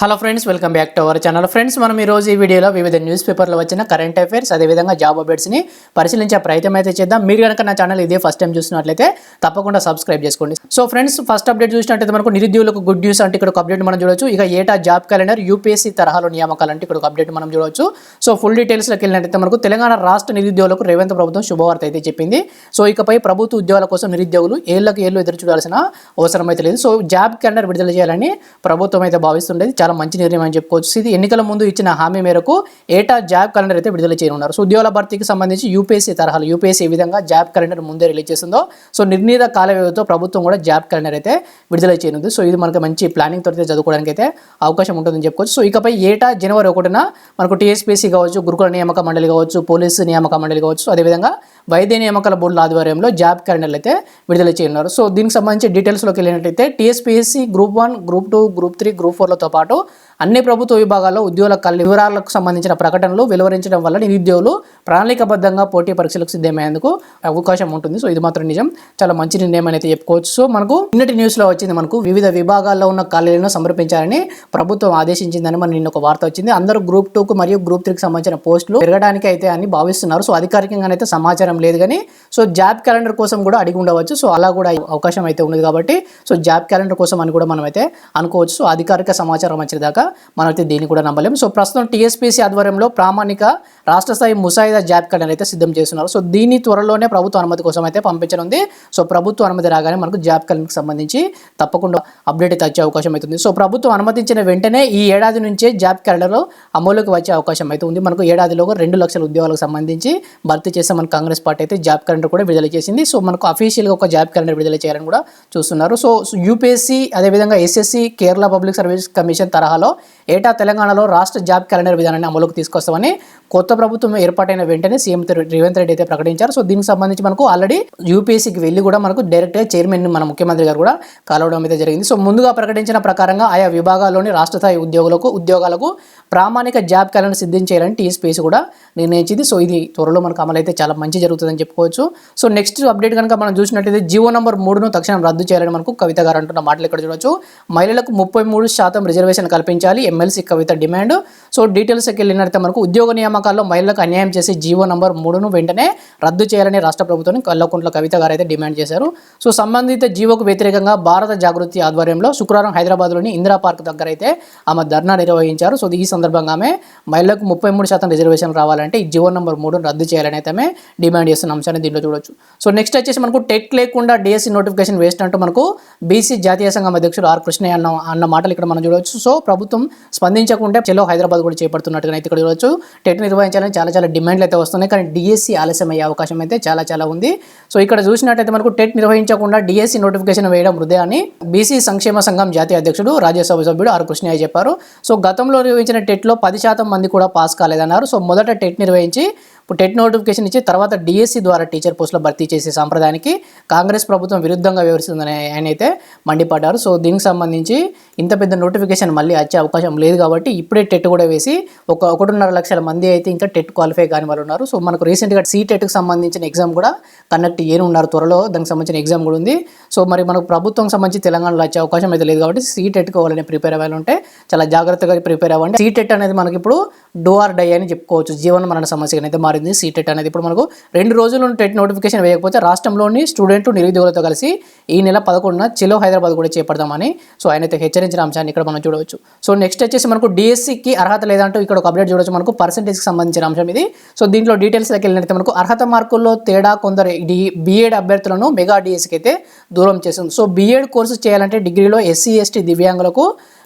Hello friends welcome back to our channel friends మనం ఈ రోజు ఈ వీడియోలో వివిధ న్యూస్ పేపర్లో వచ్చిన కరెంట్ అఫైర్స్ అదేవిధంగా జాబ్ అప్డేట్స్ని పరిశీలించే ప్రయత్నం అయితే చేద్దాం. మీరు కనుక నా ఛానల్ ఇదే ఫస్ట్ టైం చూసినట్లయితే తప్పకుండా సబ్స్క్రైబ్ చేసుకోండి. సో ఫ్రెండ్స్ ఫస్ట్ అప్డేట్ చూసినట్లయితే మనకు నిరుద్యోగులకు గుడ్ న్యూస్ అంటే ఇక్కడ ఒక అప్డేట్ మనం చూడొచ్చు. ఇక ఏటా జాబ్ క్యాలెండర్ యూపీఎస్సీ తరహాలో నియామకాలు అంటే ఇక్కడ ఒక అప్డేట్ మనం చూడొచ్చు. సో ఫుల్ డీటెయిల్స్లోకి వెళ్ళినట్లయితే మనకు తెలంగాణ రాష్ట్ర నిరుద్యోగులకు రేవంత్ ప్రభుత్వం శుభవార్త అయితే చెప్పింది. సో ఇకపై ప్రభుత్వ ఉద్యోగాల కోసం నిరుద్యోగులు ఏళ్ళకు ఏళ్ళు ఎదురు చూడాల్సిన అవసరం అయితే లేదు. సో జాబ్ క్యాలెండర్ విడుదల చేయాలని ప్రభుత్వం అయితే భావిస్తుండేది. చాలా మంచి నిర్ణయం అని చెప్పుకోవచ్చు. ఇది ఎన్నికల ముందు ఇచ్చిన హామీ మేరకు ఏటా జాబ్ క్యాలెండర్ అయితే విడుదల చేయనున్నారు. సో ఉద్యోగాల భర్తీకి సంబంధించి యూపీఎస్సీ తరహాలు యూపీఎస్సీ ఏ విధంగా జాబ్ క్యాలెండర్ ముందే రిలీజ్ చేసిందో సో నిర్ణీత కాల వ్యవధితో ప్రభుత్వం కూడా జాబ్ క్యాలెండర్ అయితే విడుదల చేయనుంది. సో ఇది మనకు మంచి ప్లానింగ్ తోటి చదువుకోవడానికి అయితే అవకాశం ఉంటుందని చెప్పుకోవచ్చు. సో ఇకపై ఏటా జనవరి ఒకటిన మనకు టీఎస్పీసీ కావచ్చు గురుకుల నియామక మండలి కావచ్చు పోలీసు నియామక మండలి కావచ్చు అదేవిధంగా వైద్య నియామకాల బోర్డుల ఆధ్వర్యంలో జాబ్ క్యాలెండర్లు అయితే విడుదల చేయనున్నారు. సో దీనికి సంబంధించి డీటెయిల్స్లోకి వెళ్ళినట్టయితే TSPSC group one group two group three group ఫోర్లతో పాటు అన్ని ప్రభుత్వ విభాగాల్లో ఉద్యోగుల వివరాలకు సంబంధించిన ప్రకటనలు వెలువరించడం వల్ల నిరుద్యోగులు ప్రణాళికబద్ధంగా పోటీ పరీక్షలకు సిద్ధమయ్యేందుకు అవకాశం ఉంటుంది. సో ఇది మాత్రం నిజం. చాలా మంచి నిర్ణయం అయితే చెప్పుకోవచ్చు. సో మనకు నిన్నటి న్యూస్లో వచ్చింది మనకు వివిధ విభాగాల్లో ఉన్న ఖాళీలను సమర్పించాలని ప్రభుత్వం ఆదేశించిందని మన నిన్న ఒక వార్త వచ్చింది. అందరూ గ్రూప్ టూకు మరియు గ్రూప్ త్రీకి సంబంధించిన పోస్టులు పెరగడానికి అయితే అని భావిస్తున్నారు. సో అధికారికంగా అయితే సమాచారం లేదు కానీ సో జాబ్ క్యాలెండర్ కోసం కూడా అడిగి ఉండవచ్చు. సో అలా కూడా అవకాశం అయితే ఉంది కాబట్టి సో జాబ్ క్యాలెండర్ కోసం అని కూడా మనం అయితే అనుకోవచ్చు. సో అధికారిక సమాచారం వచ్చేదాకా మనం అయితే దీన్ని కూడా నమ్మలేం. సో ప్రస్తుతం టీఎస్పీసీ ఆధ్వర్యంలో ప్రామాణిక రాష్ట్ర స్థాయి ముసాయిదా జాబ్ క్యాలెండర్ అయితే సిద్ధం చేస్తున్నారు. సో దీన్ని త్వరలోనే ప్రభుత్వ అనుమతి కోసం అయితే పంపించనుంది. సో ప్రభుత్వ అనుమతి రాగానే మనకు జాబ్ క్యాలెండర్కి సంబంధించి తప్పకుండా అప్డేట్ అయితే వచ్చే అవకాశం అవుతుంది సో ప్రభుత్వం అనుమతించిన వెంటనే ఈ ఏడాది నుంచే జాబ్ క్యాలెండర్ అమలులోకి వచ్చే అవకాశం అయితే ఉంది. మనకు ఏడాదిలో రెండు లక్షల ఉద్యోగాలకు సంబంధించి భర్తీ చేసే మన కాంగ్రెస్ పార్టీ అయితే జాబ్ క్యాలెండర్ కూడా విడుదల చేసింది. సో మనకు అఫీషియల్గా ఒక జాబ్ క్యాలెండర్ విడుదల చేయాలని కూడా చూస్తున్నారు. సో యూపీఎస్సీ అదేవిధంగా SSC Kerala public service commission తరహాలో ఏటా తెలంగాణలో రాష్ట్ర జాబ్ క్యాలెండర్ విధానాన్ని అమలుకు తీసుకొస్తామని కొత్త ప్రభుత్వం ఏర్పాటైన వెంటనే సీఎం రేవంత్ రెడ్డి అయితే ప్రకటించారు. సో దీనికి సంబంధించి మనకు ఆల్రెడీ యూపీఎస్సీకి వెళ్ళి కూడా మనకు డైరెక్ట్గా చైర్మన్ మన ముఖ్యమంత్రి గారు కూడా కలవడం అయితే జరిగింది. సో ముందుగా ప్రకటించిన ప్రకారంగా ఆయా విభాగాల్లోని రాష్ట్ర స్థాయి ఉద్యోగులకు ఉద్యోగాలకు ప్రామాణిక జాబ్ క్యాలెండర్ సిద్ధం చేయాలని టీఎస్పీఎస్ కూడా నిర్ణయించింది. సో ఇది త్వరలో మనకు అమలు అయితే చాలా మంచి జరుగుతుందని చెప్పుకోవచ్చు. సో నెక్స్ట్ అప్డేట్ కనుక మనం చూసినట్టయితే జియో నంబర్ మూడును తక్షణం రద్దు చేయాలని మనకు కవిత గారు అంటున్న మాటలు ఇక్కడ చూడొచ్చు. మహిళలకు ముప్పై మూడు శాతం రిజర్వేషన్ కల్పించాలి. MLC Kavitha demand. సో డీటెయిల్స్కి వెళ్ళినట్లయితే మనకు ఉద్యోగ నియామకాల్లో మహిళలకు అన్యాయం చేసి జీవో నంబర్ మూడును వెంటనే రద్దు చేయాలని రాష్ట్ర ప్రభుత్వాన్ని కల్లకుంట్ల కవిత గారు అయితే డిమాండ్ చేశారు. సో సంబంధిత జీవోకు వ్యతిరేకంగా భారత జాగృతి ఆధ్వర్యంలో శుక్రవారం హైదరాబాద్లోని ఇందిరా పార్క్ దగ్గర అయితే ఆమె ధర్నా నిర్వహించారు. సో ఈ సందర్భంగా ఆమె మహిళలకు ముప్పై మూడు శాతం రిజర్వేషన్ రావాలంటే ఈ జీవో నంబర్ మూడును రద్దు చేయాలని అయితే ఆమె డిమాండ్ చేస్తున్న అంశాన్ని దీంట్లో చూడొచ్చు. సో నెక్స్ట్ వచ్చేసి మనకు టెట్ లేకుండా డిఎస్సి నోటిఫికేషన్ వేస్ట్ అంటూ మనకు బీసీ జాతీయ సంఘం అధ్యక్షుడు ఆర్ కృష్ణయ్య అన్న అన్న మాటలు ఇక్కడ మనం చూడవచ్చు సో ప్రభుత్వం స్పందించకుంటే చెలో హైదరాబాద్ కూడా చేపడుతున్నట్టుగా అయితే ఇక్కడ చూడవచ్చు టెట్ నిర్వహించాలని చాలా చాలా డిమాండ్లు అయితే వస్తున్నాయి. కానీ డిఎస్సి ఆలస్యం అయ్యే అవకాశం అయితే చాలా చాలా ఉంది. సో ఇక్కడ చూసినట్టయితే మనకు టెట్ నిర్వహించకుండా డిఎస్సి నోటిఫికేషన్ వేయడం వృధే అని బీసీ సంక్షేమ సంఘం జాతీయ అధ్యక్షుడు రాజ్యసభ సభ్యుడు ఆర్. కృష్ణయ్య చెప్పారు. సో గతంలో నిర్వహించిన టెట్లో పది శాతం మంది కూడా పాస్ కాలేదన్నారు. సో మొదట టెట్ నిర్వహించి ఇప్పుడు టెట్ నోటిఫికేషన్ ఇచ్చి తర్వాత డిఎస్సి ద్వారా టీచర్ పోస్టులో భర్తీ చేసే సాంప్రదాయానికి కాంగ్రెస్ ప్రభుత్వం విరుద్ధంగా వ్యవహరిస్తుందని ఆయన అయితే మండిపడ్డారు. సో దీనికి సంబంధించి ఇంత పెద్ద నోటిఫికేషన్ మళ్ళీ వచ్చే అవకాశం లేదు కాబట్టి ఇప్పుడే టెట్ కూడా వేసి ఒక ఒకటిన్నర లక్షల మంది అయితే ఇంకా టెట్ క్వాలిఫై కాని వాళ్ళు ఉన్నారు. సో మనకు రీసెంట్గా సీ టెట్కి సంబంధించిన ఎగ్జామ్ కూడా కండక్ట్ చేయని ఉన్నారు. త్వరలో దానికి సంబంధించిన ఎగ్జామ్ కూడా ఉంది. సో మరి మనకు ప్రభుత్వం సంబంధించి తెలంగాణలో వచ్చే అవకాశం అయితే లేదు కాబట్టి సీ టెట్ కావాలని ప్రిపేర్ అవ్వాలంటే చాలా జాగ్రత్తగా ప్రిపేర్ అవ్వండి. సీ టెట్ అనేది మనకి ఇప్పుడు డో ఆర్ డై అని చెప్పుకోవచ్చు. జీవన మరణ సమస్యగా అయితే మారింది. సీ సీటెట్ అనేది. ఇప్పుడు మనకు రెండు రోజులు టెట్ నోటిఫికేషన్ వేయకపోతే రాష్ట్రంలోని స్టూడెంట్లు నిరుద్యోగులతో కలిసి ఈ నెల పదకొండున చెలో హైదరాబాద్ కూడా చేపడదామని సో ఆయన అయితే హెచ్చరించిన అంశాన్ని ఇక్కడ మనం చూడవచ్చు. సో నెక్స్ట్ వచ్చేసి మనకు డిఎస్సికి అర్హత లేదంటూ ఇక్కడ ఒక అప్డేట్ చూడవచ్చు మనకు పర్సెంటేజ్కి సంబంధించిన అంశం ఇది. సో దీంట్లో డీటెయిల్స్ దగ్గర వెళ్ళినట్టు మనకు అర్హత మార్కుల్లో తేడా కొందరు డి బీఎడ్ అభ్యర్థులను మెగా డిఎస్సికి అయితే దూరం చేస్తుంది సో బీఎడ్ కోర్సు చేయాలంటే డిగ్రీలో ఎస్సీ ఎస్టీ దివ్యాంగులకు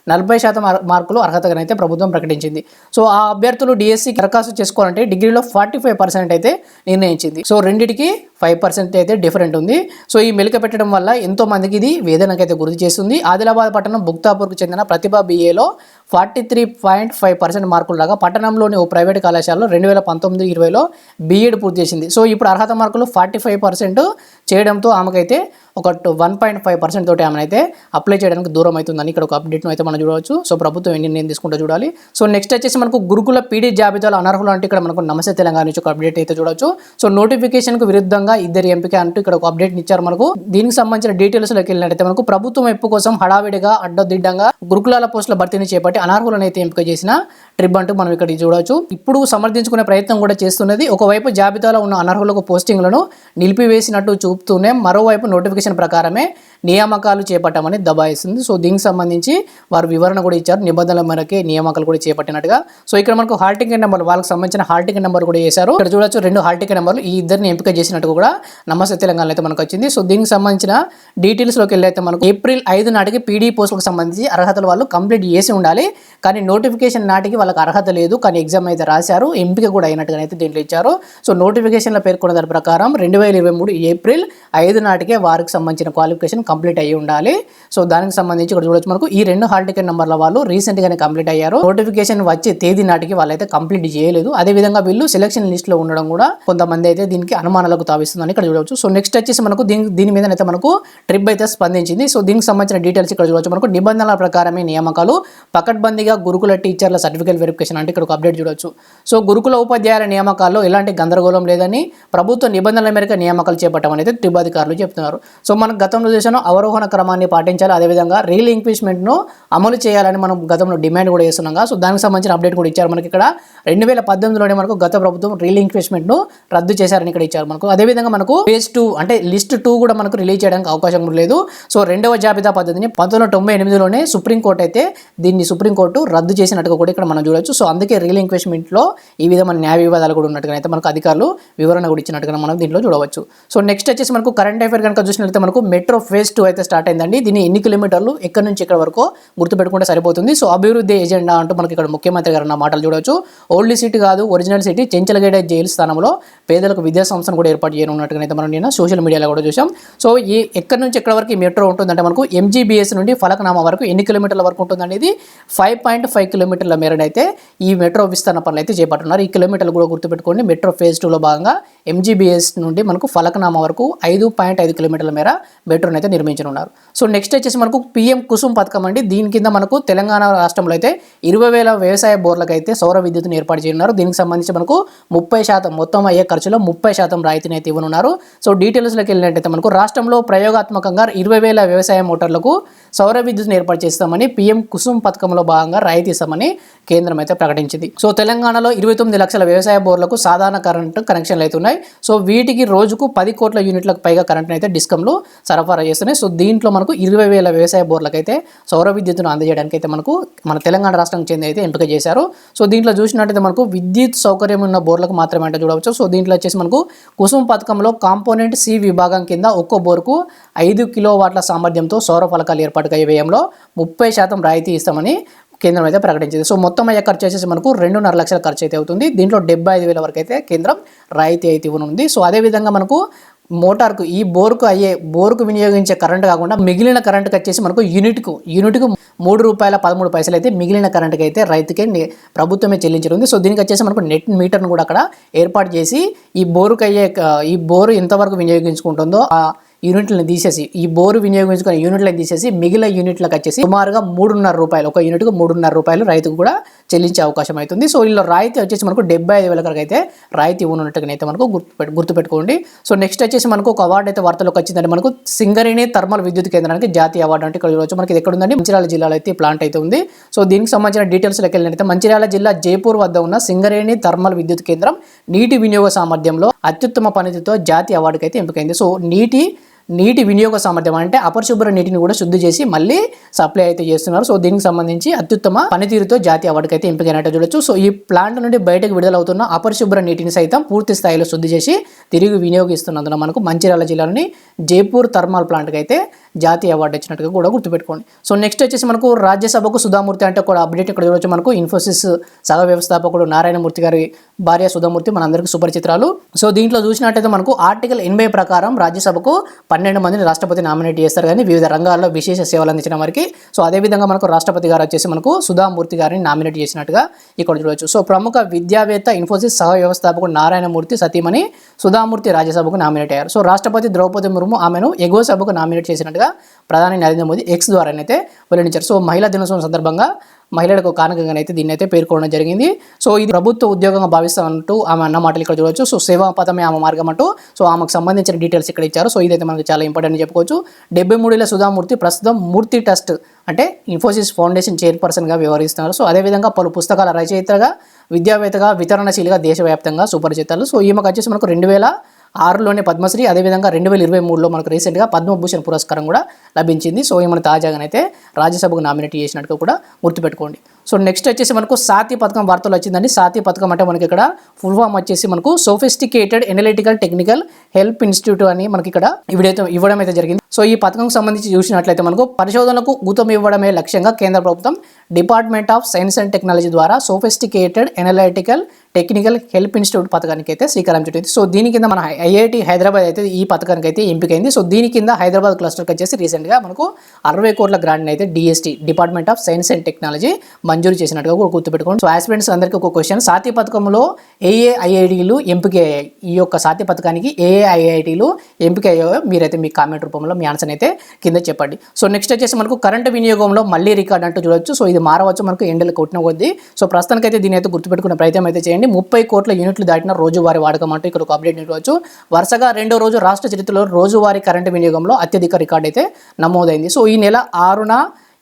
నలభై శాతం అర్- మార్కులు అర్హతగానైతే ప్రభుత్వం ప్రకటించింది. సో ఆ అభ్యర్థులు డిఎస్సి దరఖాస్తు చేసుకోవాలంటే డిగ్రీలో ఫార్టీ ఫైవ్ పర్సెంట్ అయితే నిర్ణయించింది. సో రెండింటికి ఫైవ్ పర్సెంట్ అయితే డిఫరెంట్ ఉంది. సో ఈ మెలిక పెట్టడం వల్ల ఎంతో మందికి ఇది వేదనకైతే గురి చేస్తుంది. ఆదిలాబాద్ పట్టణం బుక్తాపూర్కు చెందిన Pratibha బిఏలో forty three point five percent మార్కులు రాగా పట్టణంలోని ఓ ప్రైవేట్ కళాశాలలో రెండు వేల పంతొమ్మిది ఇరవైలో బీఎడ్ పూర్తి చేసింది. సో ఇప్పుడు అర్హత మార్కులు ఫార్టీ ఫైవ్ పర్సెంట్ చేయడంతో ఆమెకైతే ఒక వన్ పాయింట్ ఫైవ్ పర్సెంట్ తోటి ఆమెనైతే అప్లై చేయడానికి దూరం అవుతుందని ఇక్కడ ఒక అప్డేట్ అయితే మనం చూడవచ్చు. సో ప్రభుత్వం ఎన్ని నిర్ణయం తీసుకుంటూ చూడాలి. సో నెక్స్ట్ వచ్చేసి మనకు గురుకుల పీడీ జాబితాలో అనర్హులు అంటే ఇక్కడ మనకు నమస్తే తెలంగాణ నుంచి ఒక అప్డేట్ అయితే చూడవచ్చు. సో నోటిఫికేషన్కు విరుద్ధంగా ఇద్దరు ఎంపిక అంటూ ఇక్కడ ఒక అప్డేట్ ఇచ్చారు మనకు. దీనికి సంబంధించిన డీటెయిల్స్లోకి వెళ్ళినట్టయితే మనకు ప్రభుత్వం ఎప్పు కోసం హడావిడిగా అడ్డదిడ్డంగా గురుకులాల పోస్టుల భర్తీని చేపట్టి అనర్హులను అయితే ఎంపిక చేసిన ట్రిప్ అంటూ మనం ఇక్కడ చూడవచ్చు. ఇప్పుడు సమర్థించుకునే ప్రయత్నం కూడా చేస్తున్నది. ఒకవైపు జాబితాలో ఉన్న అనర్హులకు పోస్టింగ్లను నిలిపివేసినట్టు చూపుతూనే మరోవైపు నోటిఫికేషన్ ప్రకారమే నియామకాలు చేపట్టమని దబాయిస్తుంది. సో దీనికి సంబంధించి వారు వివరణ కూడా ఇచ్చారు. నిబంధనల మేరకే నియామకాలు కూడా చేపట్టినట్టుగా. సో ఇక్కడ మనకు హాల్ టికెట్ నెంబర్ వాళ్ళకి సంబంధించిన హాల్ టికెట్ నెంబర్ కూడా చేశారు. ఇక్కడ చూడొచ్చు రెండు హాల్ టికెట్ నెంబర్లు ఈ ఇద్దరిని ఎంపిక చేసినట్టు కూడా నమస్తే తెలంగాణ అయితే మనకు వచ్చింది. సో దీనికి సంబంధించిన డీటెయిల్స్లోకి వెళ్ళి అయితే మనకు ఏప్రిల్ ఐదు నాటికి పీడీ పోస్టులకు సంబంధించి అర్హతలు వాళ్ళు కంప్లీట్ చేసి ఉండాలి. కానీ నోటిఫికేషన్ నాటికి వాళ్ళకి అర్హత లేదు. కానీ ఎగ్జామ్ అయితే రాశారు. ఎంపిక కూడా అయినట్టుగా అయితే దీంట్లో ఇచ్చారు. సో నోటిఫికేషన్లో పేర్కొన్న దాని ప్రకారం రెండు వేల ఇరవై మూడు ఏప్రిల్ ఐదు నాటికే వారికి సంబంధించిన క్వాలిఫికేషన్ కంప్లీట్ అయ్యి ఉండాలి. సో దానికి సంబంధించి ఇక్కడ చూడొచ్చు మనకు ఈ రెండు హాల్ టికెట్ నెంబర్ల వాళ్ళు రీసెంట్ గానే కంప్లీట్ అయ్యారు. నోటిఫికేషన్ వచ్చే తేదీ నాటికి వాళ్ళైతే కంప్లీట్ చేయలేదు. అదే విధంగా వీళ్ళు సెలక్షన్ లిస్ట్లో ఉండడం కూడా కొంతమంది అయితే దీనికి అనుమానాలకు తావిస్తుందని ఇక్కడ చూడవచ్చు సో నెక్స్ట్ వచ్చేసి మనకు దీని దీని మీద అయితే మనకు ట్రిప్ అయితే స్పందించింది. సో దీనికి సంబంధించిన డీటెయిల్స్ ఇక్కడ చూడవచ్చు మనకు నిబంధనల ప్రకారమే నియామకాలు. పకడ్బందీగా గురుకుల టీచర్ల సర్టిఫికేట్ వెరిఫికేషన్ అంటే ఇక్కడ ఒక అప్డేట్ చూడొచ్చు. సో గురుకుల ఉపాధ్యాయుల నియామకాల్లో ఎలాంటి గందరగోళం లేదని ప్రభుత్వ నిబంధనల మేరకు నియామకాలు చేపట్టమని అయితే త్రిబాధికారులు చెప్తున్నారు. సో మనం గతంలో చేసిన అవరోహణ క్రమాన్ని పాటించాలి. అదేవిధంగా రీలింక్విష్మెంట్ను అమలు చేయాలని మనం గతంలో డిమాండ్ కూడా చేస్తున్నాం. సో దానికి సంబంధించిన అప్డేట్ కూడా ఇచ్చారు మనకి ఇక్కడ. రెండు వేల పద్దెనిమిదిలోనే మనకు గత ప్రభుత్వం రీలింక్విష్మెంట్ను రద్దు చేశారని ఇక్కడ ఇచ్చారు మనకు. అదేవిధంగా మనకు ఫేజ్ టూ అంటే లిస్ట్ టూ కూడా మనకు రిలీజ్ చేయడానికి అవకాశం కూడా లేదు. సో రెండవ జాబితా పద్ధతిని పంతొమ్మిది వందల తొంభై ఎనిమిదిలోనే సుప్రీంకోర్టు అయితే దీన్ని సుప్రీంకోర్టు రద్దు చేసినట్టుగా కూడా ఇక్కడ మనం చూడొచ్చు. సో అందుకే రీలింక్విష్మెంట్లో ఈ విధమైన న్యాయ వివాదాలు కూడా ఉన్నట్టుగా అయితే మనకు అధికారులు వివరణ కూడా ఇచ్చినట్టుగా మనం దీంట్లో చూడవచ్చు. సో నెక్స్ట్ వచ్చేసి మనకు కరెంట్ అఫేర్ కనుక చూసినట్లయితే మనకు మెట్రో ఫేజ్ టూ అయితే స్టార్ట్ అయిందండి. దీన్ని ఎన్ని కిలోమీటర్లు ఎక్కడి నుంచి ఇక్కడ వరకు గుర్తుపెట్టుకుంటే సరిపోతుంది. సో అభివృద్ధి ఎజెండా అంటూ మనకి ఇక్కడ ముఖ్యమంత్రి గారు అన్న మాటలు చూడవచ్చు ఓల్డ్ సిటీ కాదు ఒరిజినల్ సిటీ చెంచలగేడ జైలు స్థానంలో పేదలకు విద్యా సంస్థను కూడా ఏర్పాటు చేయనున్నట్టుగా అయితే మనం నిన్న సోషల్ మీడియాలో కూడా చూసాం సో ఈ ఎక్కడి నుంచి ఎక్కడ వరకు ఈ మెట్రో ఉంటుందంటే మనకు ఎంజీబీఎస్ నుండి ఫలకనామా వరకు ఎన్ని కిలోమీటర్ల వరకు ఉంటుంది అనేది ఫైవ్ పాయింట్ ఫైవ్ కిలోమీటర్ల మేరనైతే ఈ మెట్రో విస్తరణ పనులు అయితే చేపట్టున్నారు ఈ కిలోమీటర్లు కూడా గుర్తుపెట్టుకోండి. మెట్రో ఫేజ్ టూలో భాగంగా ఎంజీబీఎస్ నుండి మనకు ఫలకనామా వరకు ఐదు పాయింట్ ఐదు కిలోమీటర్ల మేర మెట్రోని అయితే నిర్మించనున్నారు. సో నెక్స్ట్ వచ్చేసి మనకు పిఎం కుసుమ్ పథకం అండి. దీని కింద మనకు తెలంగాణ రాష్ట్రంలో అయితే ఇరవై వేల వ్యవసాయ బోర్లకైతే సౌర విద్యుత్ను ఏర్పాటు చేయనున్నారు. దీనికి సంబంధించి మనకు ముప్పై శాతం మొత్తం అయ్యే ఖర్చులో ముప్పై శాతం రాయితీని అయితే ఇవ్వనున్నారు. సో డీటెయిల్స్లోకి వెళ్ళినట్టయితే మనకు రాష్ట్రంలో ప్రయోగాత్మకంగా ఇరవై వేల వ్యవసాయ మోటార్లకు సౌర విద్యుత్ను ఏర్పాటు చేస్తామని పిఎం కుసుమ్ పథకంలో భాగంగా రాయితీ ఇస్తామని కేంద్రం అయితే ప్రకటించింది. సో తెలంగాణలో ఇరవై తొమ్మిది లక్షల వ్యవసాయ బోర్లకు సాధారణ కరెంటు కనెక్షన్లు అయితే ఉన్నాయి. సో వీటికి రోజుకు పది కోట్ల యూనిట్లకు పైగా కరెంట్ అయితే డిస్కంలు సరఫరా చేస్తున్నాయి. సో దీంట్లో మనకు ఇరవై వేల వ్యవసాయ బోర్లకైతే సౌర విద్యుత్తును అందజేయడానికి అయితే మనకు మన తెలంగాణ రాష్ట్రానికి చెంది అయితే ఎంపిక చేశారు. సో దీంట్లో చూసినట్టయితే మనకు విద్యుత్ సౌకర్యం ఉన్న బోర్లకు మాత్రమే అంటే చూడవచ్చు. సో దీంట్లో వచ్చేసి మనకు కుసుమ పథకంలో కాంపోనెంట్ సి విభాగం కింద ఒక్కో బోర్కు ఐదు కిలోవాట్ల సామర్థ్యంతో సౌర ఫలకాలు ఏర్పాటు వ్యయంలో ముప్పై శాతం రాయితీ ఇస్తామని కేంద్రం అయితే ప్రకటించింది. సో మొత్తం అయ్యే ఖర్చు వచ్చేసి మనకు రెండున్నర లక్షల ఖర్చు అయితే అవుతుంది. దీంట్లో డెబ్బై ఐదు వేల వరకు అయితే కేంద్రం రాయితీ అయితే ఇవ్వనుంది. సో అదేవిధంగా మనకు మోటార్కు ఈ బోర్కు అయ్యే బోర్కు వినియోగించే కరెంట్ కాకుండా మిగిలిన కరెంట్కి వచ్చేసి మనకు యూనిట్కు యూనిట్కు మూడు రూపాయల పదమూడు పైసలు అయితే మిగిలిన కరెంట్కి అయితే రైతుకే ప్రభుత్వమే ప్రభుత్వమే చెల్లించనుంది. సో దీనికి వచ్చేసి మనకు నెట్ మీటర్ను కూడా అక్కడ ఏర్పాటు చేసి ఈ బోరుకు అయ్యే ఈ బోరు ఎంతవరకు వినియోగించుకుంటుందో యూనిట్లను తీసేసి ఈ బోరు వినియోగించుకునే యూనిట్లను తీసేసి మిగిలిన యూనిట్లకు వచ్చేసి సుమారుగా మూడున్నర రూపాయలు ఒక యూనిట్కు మూడున్నర రూపాయలు రైతుకు కూడా చెల్లించే అవకాశం అవుతుంది. సో వీళ్ళు రాయితీ వచ్చేసి మనకు డెబ్బై ఐదు వేల వరకు అయితే రాయితీ ఉన్నట్టుగానైతే అయితే మనకు గుర్తుపెట్టు గుర్తుపెట్టుకోండి సో నెక్స్ట్ వచ్చేసి మనకు ఒక అవార్డు అయితే వార్తలోకి వచ్చిందంటే మనకు సింగరేణి థర్మల్ విద్యుత్ కేంద్రానికి జాతీయ అవార్డు అంటే ఇక్కడ మనకి ఇది ఎక్కడ ఉందండి మంచిర్యాల జిల్లాలో అయితే ప్లాంట్ అయితే ఉంది. సో దీనికి సంబంధించిన డీటెయిల్స్ లెక్క వెళ్ళినట్లయితే మంచిర్యాల జిల్లా జైపూర్ వద్ద ఉన్న సింగరేణి థర్మల్ విద్యుత్ కేంద్రం నీటి వినియోగ సామర్థ్యంలో అత్యుత్తమ పనితీరుతో జాతీయ అవార్డుకి అయితే ఎంపికైంది. సో నీటి నీటి వినియోగ సామర్థ్యం అంటే అపరిశుభ్ర నీటిని కూడా శుద్ధి చేసి మళ్ళీ సప్లై అయితే చేస్తున్నారు. సో దీనికి సంబంధించి అత్యుత్తమ పనితీరుతో జాతీయ అవార్డుకి అయితే ఎంపికైనట్టు చూడొచ్చు. సో ఈ ప్లాంట్ నుండి బయటకు విడుదలవుతున్న అపరిశుభ్ర నీటిని సైతం పూర్తి స్థాయిలో శుద్ధి చేసి తిరిగి వినియోగిస్తున్నందున మనకు మంచిర్యాల జిల్లాలోని జైపూర్ థర్మల్ ప్లాంట్కి అయితే జాతీయ అవార్డు వచ్చినట్టుగా కూడా గుర్తుపెట్టుకోండి. సో నెక్స్ట్ వచ్చేసి మనకు రాజ్యసభకు సుధామూర్తి అంటే కూడా అప్డేట్ ఇక్కడ చూడొచ్చు మనకు. ఇన్ఫోసిస్ సహ వ్యవస్థాపకుడు నారాయణమూర్తి గారి భార్య సుధామూర్తి మనందరికీ సుపరిచిత్రాలు. సో దీంట్లో చూసినట్టయితే మనకు ఆర్టికల్ ఎనభై ప్రకారం రాజ్యసభకు పన్నెండు మందిని రాష్ట్రపతి నామినేట్ చేస్తారు కానీ వివిధ రంగాల్లో విశేష సేవలు అందించిన వారికి. సో అదేవిధంగా మనకు రాష్ట్రపతి గారు వచ్చేసి మనకు సుధామూర్తి గారిని నామినేట్ చేసినట్టుగా ఇక్కడ చూడవచ్చు సో ప్రముఖ విద్యావేత్త ఇన్ఫోసిస్ సహ వ్యవస్థాపకుడు నారాయణమూర్తి సతీమణి సుధామూర్తి రాజ్యసభకు నామినేట్ అయ్యారు. సో రాష్ట్రపతి ద్రౌపది ముర్ము ఆమెను ఎగువ సభకు నామినేట్ చేసినట్టుగా ప్రధాని నరేంద్ర మోదీ ఎక్స్ ద్వారానైతే వెల్లడించారు. సో మహిళా దినోత్సవం సందర్భంగా మహిళలకు కారణంగా అయితే దీన్ని అయితే పేర్కొనడం జరిగింది. సో ఇది ప్రభుత్వ ఉద్యోగంగా భావిస్తామంటూ ఆమె అన్న మాటలు ఇక్కడ చూడవచ్చు సో సేవా పదమే ఆమె మార్గం అంటూ సో ఆమెకు సంబంధించిన డీటెయిల్స్ ఇక్కడ ఇచ్చారు. సో ఇదైతే మనకు చాలా ఇంపార్టెంట్ చెప్పుకోవచ్చు. డెబ్బై మూడేళ్ళ సుధామూర్తి ప్రస్తుతం మూర్తి ట్రస్ట్ అంటే ఇన్ఫోసిస్ ఫౌండేషన్ చైర్పర్సన్గా వ్యవహరిస్తున్నారు. సో అదేవిధంగా పలు పుస్తకాల రచయితగా విద్యావేత్తగా వితరణశీలిగా దేశవ్యాప్తంగా సుపరిచితాలు. సో ఈమెకు వచ్చేసి మనకు రెండు వేల ఆరులోనే పద్మశ్రీ అదేవిధంగా రెండు వేల ఇరవై మూడులో మనకు రీసెంట్గా పద్మభూషణ్ పురస్కారం కూడా లభించింది. సో ఈమెను తాజాగానైతే రాజ్యసభకు నామినేట్ చేసినట్టుగా కూడా గుర్తుపెట్టుకోండి. సో నెక్స్ట్ వచ్చేసి మనకు సాతి పథకం వార్తలు వచ్చిందండి. సాతి పథకం అంటే మనకి ఇక్కడ ఫుల్ ఫామ్ వచ్చేసి మనకు sophisticated analytical technical help institute అని మనకి ఇక్కడ ఇవిడైతే ఇవ్వడం అయితే జరిగింది. సో ఈ పథకం సంబంధించి చూసినట్లయితే మనకు పరిశోధనలకు గుతం ఇవ్వడమే లక్ష్యంగా కేంద్ర ప్రభుత్వం department of science and technology ద్వారా sophisticated analytical technical help institute పథకానికి అయితే శ్రీకారం చుట్టింది. సో దీని కింద మన ఐఐటి హైదరాబాద్ అయితే ఈ పథకానికి అయితే ఎంపికైంది. సో దీని కింద హైదరాబాద్ క్లస్టర్కి వచ్చేసి రీసెంట్గా మనకు అరవై కోట్ల గ్రాంట్ అయితే DST department of science and technology మంజూరు చేసినట్టుగా కూడా గుర్తుపెట్టుకోండి. సో ఆస్పిరెంట్స్ అందరికీ ఒక క్వశ్చన్ సాతి పథకంలో ఏఏ ఐఐటీలు ఎంపిక అయ్యాయి ఈ యొక్క సాతి పథకానికి ఏఏ ఐఐటీలు ఎంపిక అయ్యాయో మీరైతే మీ కామెంట్ రూపంలో మీ ఆన్సర్ అయితే కింద చెప్పండి. సో నెక్స్ట్ వచ్చేసి మనకు కరెంట్ వినియోగంలో మళ్ళీ రికార్డ్ అంటూ చూడొచ్చు. సో ఇది మారవచ్చు మనకు ఎండలు కొట్టిన కొద్దీ. సో ప్రస్తుతానికి అయితే దీని అయితే గుర్తుపెట్టుకునే ప్రయత్నం అయితే చేయండి. ముప్పై కోట్ల యూనిట్లు దాటిన రోజువారీ వాడకం అంటూ ఇక్కడ ఒక అప్డేట్ ఇవ్వచ్చు వరుసగా రెండో రోజు రాష్ట్ర చరిత్రలో రోజువారీ కరెంటు వినియోగంలో అత్యధిక రికార్డ్ అయితే నమోదైంది. సో ఈ నెల ఆరున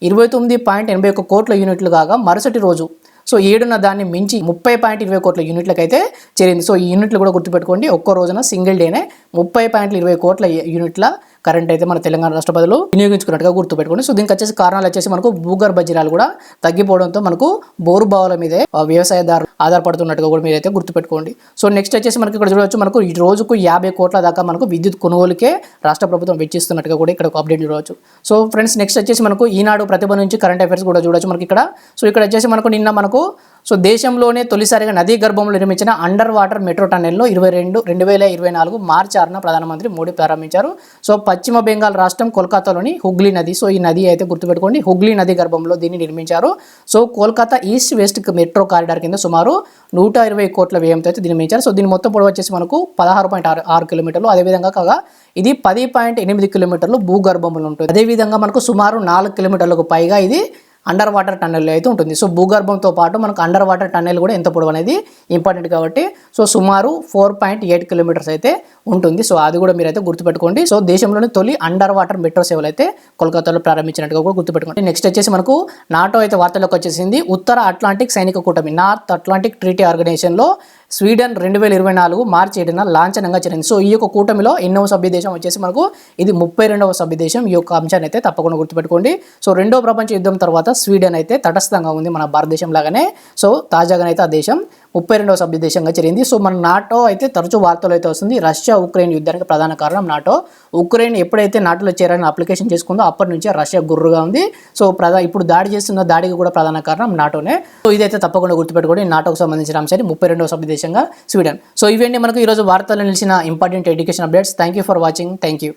ఇరవై తొమ్మిది పాయింట్ ఎనభై ఒక్క కోట్ల యూనిట్లు కాగా మరుసటి రోజు. సో ఏడున్న దాన్ని మించి ముప్పై పాయింట్ ఇరవై కోట్ల యూనిట్లకైతే చేరింది. సో ఈ యూనిట్లు కూడా గుర్తుపెట్టుకోండి ఒక్క రోజున సింగిల్ డేనే ముప్పై పాయింట్ ఇరవై కోట్ల యూనిట్ల కరెంట్ అయితే మన తెలంగాణ రాష్ట్ర ప్రజలు వినియోగించుకున్నట్టుగా గుర్తుపెట్టుకోండి. సో దీనికి వచ్చేసి కారణాలు వచ్చేసి మనకు భూగర్భ జలాలు కూడా తగ్గిపోవడంతో మనకు బోరు బావుల మీదే ఆ, వ్యవసాయదారులు ఆధారపడుతున్నట్టుగా కూడా మీరైతే గుర్తుపెట్టుకోండి. సో నెక్స్ట్ వచ్చేసి మనకి ఇక్కడ చూడవచ్చు మనకు ఈ రోజుకు యాభై కోట్ల దాకా మనకు విద్యుత్ కొనుగోలుకే రాష్ట్ర ప్రభుత్వం వెచ్చిస్తున్నట్టుగా కూడా ఇక్కడ ఒక అప్డేట్ చూడవచ్చు. సో ఫ్రెండ్స్ నెక్స్ట్ వచ్చేసి మనకు ఈనాడు ప్రతిభ నుంచి కరెంట్ అఫైర్స్ కూడా చూడవచ్చు మనకి ఇక్కడ. సో ఇక్కడ వచ్చేసి మనకు నిన్న మనకు సో దేశంలోనే తొలిసారిగా నదీ గర్భంలో నిర్మించిన అండర్ వాటర్ మెట్రో టన్నెల్లో ఇరవై రెండు రెండు వేల ఇరవై నాలుగు మార్చి ఆరున ప్రధానమంత్రి మోడీ ప్రారంభించారు. సో పశ్చిమ బెంగాల్ రాష్ట్రం కోల్కతాలోని హుగ్లీ నది. సో ఈ నది అయితే గుర్తుపెట్టుకోండి హుగ్లీ నది గర్భంలో దీన్ని నిర్మించారు. So Kolkata east west metro corridor కింద సుమారు నూట ఇరవై కోట్ల వ్యయంతో అయితే నిర్మించారు. సో దీని మొత్తం పొడవు వచ్చేసి మనకు పదహారు పాయింట్ ఆరు ఆరు కిలోమీటర్లు. అదేవిధంగా కాగా ఇది పది పాయింట్ ఎనిమిది కిలోమీటర్లు భూగర్భంలో ఉంటుంది. అదేవిధంగా మనకు సుమారు నాలుగు కిలోమీటర్లకు పైగా ఇది అండర్ వాటర్ టన్నెల్ అయితే ఉంటుంది. సో భూగర్భంతో పాటు మనకు అండర్ వాటర్ టన్నెల్ కూడా ఎంత పొడవు అనేది ఇంపార్టెంట్ కాబట్టి సో సుమారు ఫోర్ పాయింట్ ఎయిట్ కిలోమీటర్స్ అయితే ఉంటుంది. సో అది కూడా మీరైతే గుర్తుపెట్టుకోండి. సో దేశంలోని తొలి అండర్ వాటర్ మెట్రో సేవలు అయితే కోల్కతాలో ప్రారంభించినట్టుగా కూడా గుర్తుపెట్టుకోండి. నెక్స్ట్ వచ్చేసి మనకు నాటో అయితే వార్తల్లోకి వచ్చేసింది. ఉత్తర అట్లాంటిక్ సైనిక కూటమి నార్త్ అట్లాంటిక్ ట్రీటీ ఆర్గనైజేషన్లో స్వీడన్ రెండు వేల ఇరవై నాలుగు మార్చి ఏడున లాంఛనంగా చేరింది సో ఈ యొక్క కూటమిలో ఎన్నవ సభ్యదేశం వచ్చేసి మనకు ఇది ముప్పై రెండవ సభ్యదేశం. ఈ యొక్క అంశాన్ని అయితే తప్పకుండా గుర్తుపెట్టుకోండి. సో రెండో ప్రపంచ యుద్ధం తర్వాత స్వీడన్ అయితే తటస్థంగా ఉంది మన భారతదేశం లాగానే. సో తాజాగానైతే ఆ దేశం ముప్పై రెండవ సభ్య దేశంగా చేరింది సో మన నాటో అయితే తరచూ వార్తలు అయితే వస్తుంది. రష్యా ఉక్రెయిన్ యుద్ధానికి ప్రధాన కారణం నాటో. ఉక్రెయిన్ ఎప్పుడైతే నాటోలో చేరాలని అప్లికేషన్ చేసుకుందో అప్పటి నుంచి రష్యా గుర్రుగా ఉంది. సో ప్రధా ఇప్పుడు దాడి చేస్తున్న దాడికి కూడా ప్రధాన కారణం నాటోనే. సో ఇదైతే తప్పకుండా గుర్తుపెట్టుకోండి. నాటోకు సంబంధించిన అంశాన్ని ముప్పై రెండవ సభ్య దేశంగా స్వీడన్. సో ఇవన్నీ మనకు ఈరోజు వార్తలు నిలిచిన important education updates. Thank you for watching. Thank you